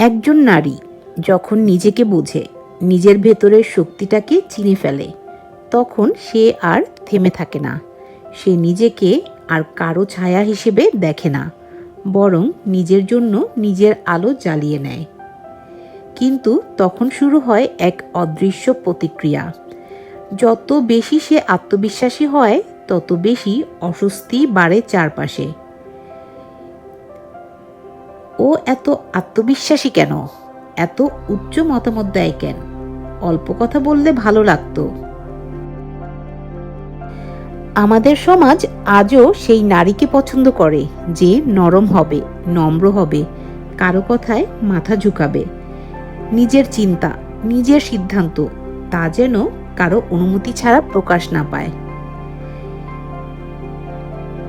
একজন নারী যখন নিজেকে বোঝে, নিজের ভেতরের শক্তিটাকে চিনে ফেলে, তখন সে আর থেমে থাকে না। সে নিজেকে আর কারও ছায়া হিসেবে দেখে না, বরং নিজের জন্য নিজের আলো জ্বালিয়ে নেয়। কিন্তু তখন শুরু হয় এক অদৃশ্য প্রতিক্রিয়া। যত বেশি সে আত্মবিশ্বাসী হয়, তত বেশি অস্বস্তি বাড়ে চারপাশে। ও এত আত্মবিশ্বাসী কেন? এত উচ্চ মতামত দেয় কেন? অল্প কথা বললে ভালো লাগতো। আমাদের সমাজ আজও সেই নারীকে পছন্দ করে, যে নরম হবে, নম্র হবে, কারও কথায় মাথা ঝুঁকাবে। নিজের চিন্তা, নিজের সিদ্ধান্ত, তা যেন কারও অনুমতি ছাড়া প্রকাশ না পায়।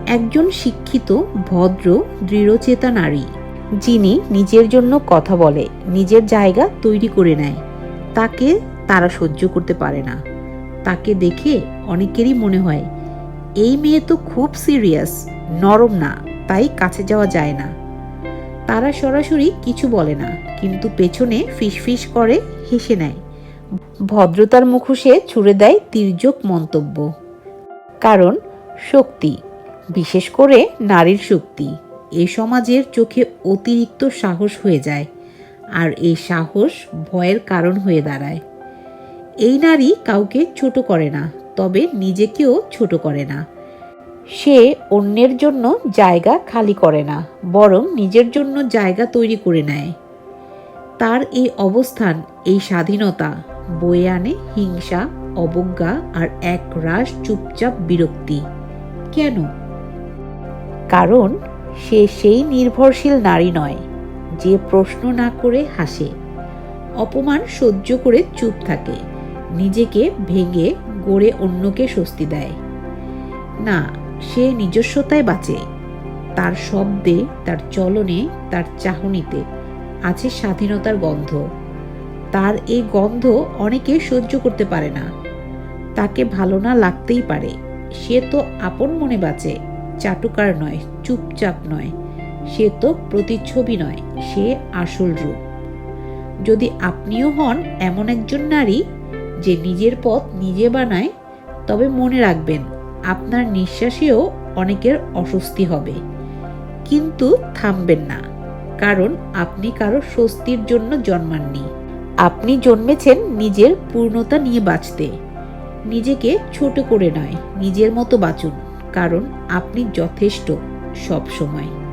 একজন শিক্ষিত, ভদ্র দৃঢ়চেতা নারী যিনি নিজের জন্য কথা বলে, নিজের জায়গা তৈরি করে নেয়। তাকে তারা সহ্য করতে পারে না। তাকে দেখে অনেকেরই মনে হয়, এই মেয়ে তো খুব সিরিয়াস, নরম না, তাই কাছে যাওয়া যায় না। তারা সরাসরি কিছু বলে না, কিন্তু পেছনে ফিসফিস করে, হেসে নেয়। ভদ্রতার মুখোশে ছুড়ে দেয় তির্যক মন্তব্য। কারণ, শক্তি, বিশেষ করে নারীর শক্তি। এ সমাজের চোখে অতিরিক্ত সাহস হয়ে যায় আর এই সাহস ভয়ের কারণ হয়ে দাঁড়ায়। এই নারী কাউকে ছোট করে না, তবে নিজেকেও ছোট করে না। সে অন্যের জন্য জায়গা খালি করে না, বরং নিজের জন্য জায়গা তৈরি করে নেয়। তার এই অবস্থান, এই স্বাধীনতা বয়ে আনে হিংসা, অবজ্ঞা আর এক রাস চুপচাপ বিরক্তি। কেন? কারণ সে সেই নির্ভরশীল নারী নয় যে প্রশ্ন না করে হাসে। অপমান সহ্য করে চুপ থাকে, নিজেকে ভেঙে গড়ে অন্যকে স্বস্তি দেয়। না, সে নিজস্বতায় বাঁচে। তার শব্দে, তার চলনে, তার চাহনিতে আছে স্বাধীনতার গন্ধ। তার এই গন্ধ অনেকে সহ্য করতে পারে না। তাকে ভালো না লাগতেই পারে। সে তো আপন মনে বাঁচে। চাটুকার নয়, চুপচাপ নয়। সে তো প্রতিচ্ছবি নয়, সে আসল রূপ। যদি আপনিও হন এমন একজন নারী যে নিজের পথ নিজে বানায়, তবে মনে রাখবেন, আপনার নিঃশ্বাসেও অনেকের অস্বস্তি হবে। কিন্তু থামবেন না, কারণ আপনি কারও স্বস্তির জন্য জন্মাননি। আপনি জন্মেছেন নিজের পূর্ণতা নিয়ে বাঁচতে। নিজেকে ছোট করে নয়, নিজের মতো বাঁচুন। কারণ আপনি যথেষ্ট সব সময়।